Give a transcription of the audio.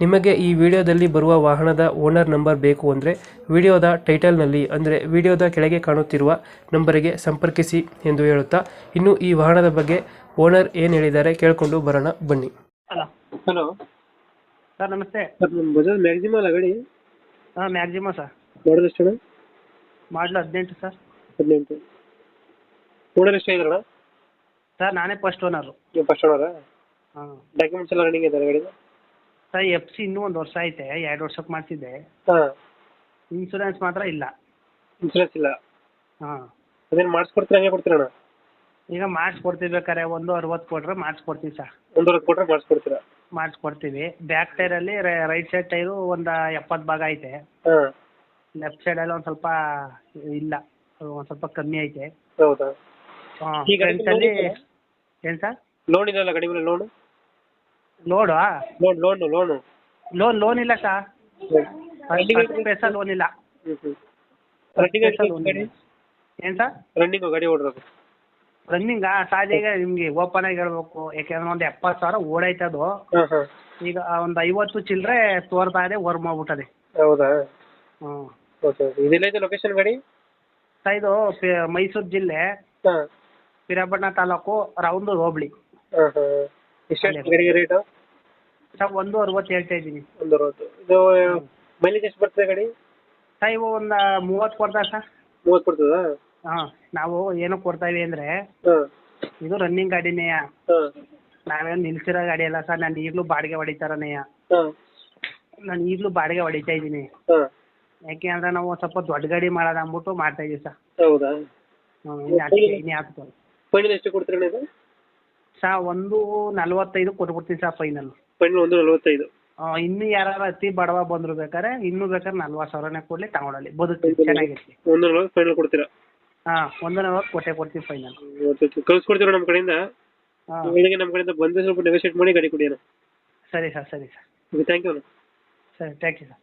ನಿಮಗೆ ಈ ವಿಡಿಯೋದಲ್ಲಿ ಬರುವ ವಾಹನದ ಓನರ್ ನಂಬರ್ ಬೇಕು ಅಂದರೆ ವಿಡಿಯೋದ ಟೈಟಲ್ನಲ್ಲಿ ಅಂದರೆ ವಿಡಿಯೋದ ಕೆಳಗೆ ಕಾಣುತ್ತಿರುವ ನಂಬರಿಗೆ ಸಂಪರ್ಕಿಸಿ ಎಂದು ಹೇಳುತ್ತಾ ಇನ್ನು ಈ ವಾಹನದ ಬಗ್ಗೆ ಓನರ್ ಏನು ಹೇಳಿದ್ದಾರೆ ಕೇಳಿಕೊಂಡು ಬರೋಣ ಬನ್ನಿ. ಹಲೋ. ಹಲೋ. ಸರ್ ನಮಸ್ತೆ. ಸರ್ ನಮ್ಮ ಬಜಾಜ್ ಮ್ಯಾಕ್ಸಿಮಮ್ ಅಲ್ಲ ಗಾಡಿ? ಹಾಂ ಮ್ಯಾಕ್ಸಿಮ ಸರ್. ಮಾಡೋದು ಎಷ್ಟು ಮಾಡಲು ಹದಿನೆಂಟು ಸರ್. ಹದಿನೆಂಟು. ಓನರ್ ಎಷ್ಟು ಇದ್ರಣ ಸರ್ ನಾನೇ ಫಸ್ಟ್ ಓನರು ನೀವು ಫಸ್ಟ್ ಓನರಾ ಹಾಂ. ಡಾಕ್ಯುಮೆಂಟ್ಸ್ ಎಲ್ಲ ರನ್ನಿಂಗ್ ಇದ್ದಾರೆ ಗಾಡಿ ಸರ್ ಎಫ್ ಸಿ ಇನ್ನೂ ಒಂದು ವರ್ಷ ಐತೆ ಎರಡು ವರ್ಷಕ್ಕೆ ಮಾಡಿಸಿದ್ದೆ. ಹಾಂ. ಇನ್ಸೂರೆನ್ಸ್ ಮಾತ್ರ ಇಲ್ಲ. ಇನ್ಸೂರೆನ್ಸ್ ಇಲ್ಲ. ಹಾಂ. ಅದೇನು ಮಾಡಿಸ್ಕೊಡ್ತೀರಾ ಹಂಗೆ ಕೊಡ್ತೀರಣ್ಣ ಈಗ ಮಾಡಿಸ್ಕೊಡ್ತೀವಿ ಬೇಕಾದ್ರೆ ಒಂದು ಅರವತ್ತು ಕೊಟ್ರೆ ಮಾಡಿಸ್ಕೊಡ್ತೀವಿ ಸರ್. ಒಂದೂವರೆ ಕೊಟ್ಟರೆ ಮಾಡಿಸ್ಕೊಡ್ತೀರಾ? ಮಾಡಿಸ್ಕೊಡ್ತೀವಿ. ಬ್ಯಾಕ್ ಟೈರಲ್ಲಿ ರೈಟ್ ಸೈಡ್ ಟೈರು ಒಂದು ಎಪ್ಪತ್ತು ಭಾಗ ಐತೆ. ಹಾಂ. ಲೆಫ್ಟ್ ಸೈಡಲ್ಲಿ ಒಂದು ಸ್ವಲ್ಪ ಇಲ್ಲ ಒಂದು ಸ್ವಲ್ಪ ಕಮ್ಮಿ ಐತೆ. ಹೌದಾ? ಹಾಂ ಈಗ ಫ್ರಂಟಲ್ಲಿ ಏನು ಸರ್? ಲೋನ್ ಇದೆಯಲ್ಲ ಗಾಡಿ ಮೇಲೆ loan load loan loan loan loan loan ಇಲ್ಲ ಸಾ? ರನ್ನಿಂಗ್ ಪೈಸಾ ಲೋನ್ ಇಲ್ಲ. ಹ್ಞೂ ಹ್ಞೂ ರನ್ನಿಂಗ್ ಗಾಡಿ ಏನು ಸರ್ ರನ್ನಿಂಗ್ ಗಾಡಿ ಓಡಿರೋದು. ರನ್ನಿಂಗ್ ಸಹಜ ನಿಮಗೆ ಓಪನ್ ಆಗಿ ಹೇಳ್ಬೇಕು. ಯಾಕೆಂದ್ರೆ ಒಂದು ಎಪ್ಪತ್ತು ಸಾವಿರ ಓಡೈತೆ ಅದು. ಹಾಂ ಹಾಂ. ಈಗ ಒಂದು ಐವತ್ತು ಚಿಲ್ಲರೆ ತೋರ್ತಾ ಇದೆ ವರ್ಮ್ ಮಾಡ್ಬಿಟ್ಟದೆ ಹೌದಾ? ಹ್ಞೂ ಓಕೆ ಓಕೆ. ಇದೆಲ್ಲ ಇದೆ ಲೊಕೇಶನ್ ಗಾಡಿ? ಸರ್ ಇದು ಪಿ- ಮೈಸೂರು ಜಿಲ್ಲೆ. ಹಾಂ. ಪಿರಿಯಾಪಟ್ಟಣ ತಾಲೂಕು ರೌಂದು ಹೋಬಳಿ. ಹಾಂ ಹಾಂ. ಎಷ್ಟು. ಗಾಡಿಗೆ ರೇಟು ಸರ್ ಒಂದು ಅರವತ್ತು ಹೇಳ್ತಾ ಇದ್ದೀನಿ. ಒಂದು ಅರವತ್ತು. ಇದು ಮೈಲೇಜ್ ಎಷ್ಟು ಬರ್ತದೆ ಗಾಡಿ? ಸರ್ ಇವು ಒಂದು ಮೂವತ್ತು ಕೊಡ್ತಾರೆ ಸರ್. ಮೂವತ್ತು ಹಾಂ ನಾವು ಏನು ಕೊಡ್ತಾಯಿವಿ ಅಂದರೆ ಹಾಂ. ಇದು ರನ್ನಿಂಗ್ ಗಾಡಿನೇ ಹಾಂ. ನಾವೇನು ನಿಲ್ಸಿರೋ ಗಾಡಿ ಅಲ್ಲ ಸರ್ ನಾನು ಈಗಲೂ ಬಾಡಿಗೆ ಹೊಡಿತಾರನೇ ಹಾಂ. ನಾನು ಈಗಲೂ ಬಾಡಿಗೆ ಹೊಡಿತಾ ಇದ್ದೀನಿ. ಹಾಂ. ಯಾಕೆ ಅಂದರೆ ನಾವು ಒಂದ್ ಸ್ವಲ್ಪ ದೊಡ್ಡ ಗಾಡಿ ಮಾಡೋದು ಅಂದ್ಬಿಟ್ಟು ಮಾಡ್ತಾ ಇದೀವಿ ಸರ್. ಹೌದಾ? ಹ್ಞೂ ಇನ್ನು ಅದಕ್ಕೆ ಇನ್ನು ಯಾಕೆ ಫೈನಲ್ ಎಷ್ಟು ಕೊಡ್ತೀರಣ್ಣ ಇದು? ಸಾ ಒಂದು ನಲ್ವತ್ತೈದು ಕೊಟ್ಬಿಡ್ತೀನಿ ಸರ್ ಫೈನಲ್. ಫೈನಲ್ ಒಂದು ನಲವತ್ತೈದು ಇನ್ನು ಯಾರು ಅತಿ ಬಡವ ಬಂದ್ರು ಬೇಕಾದ್ರೆ ಇನ್ನು ಬೇಕಾದ್ರೆ ನಲ್ವತ್ತು ಸಾವಿರನೇ ಕೊಡ್ಲಿ ತಗೊಳ್ಳಲಿ ಬದುಕ್ತೀವಿ ಚೆನ್ನಾಗಿರ್ಲಿ ಒಂದು ನಲವತ್ತು ಫೈನಲ್ ಕೊಡ್ತೀರಾ ಹಾ ಒಂದು ನಲ್ವತ್ತು ಕೊಟ್ಟೆ ಕೊಡ್ತೀವಿ ಫೈನಲ್ ಕಳ್ಸ್ಕೊಡ್ತೀರಾ ನಮ್ಮ ಕಡೆಯಿಂದ ಹಾ ಹೇಳಿದಂಗೆ ನಮ್ಮ ಕಡೆಯಿಂದ ಬಂದು ಸ್ವಲ್ಪ ನೆಗೋಷಿಯೇಟ್ ಮಾಡಿ ಗಾಡಿ ಕೊಡಿ ಅಣ್ಣ ಸರಿ ಸರ್ ಸರಿ ಸರ್ ಥ್ಯಾಂಕ್ ಯು ಅಣ್ಣ ಸರಿ ಥ್ಯಾಂಕ್ ಯು ಸರ್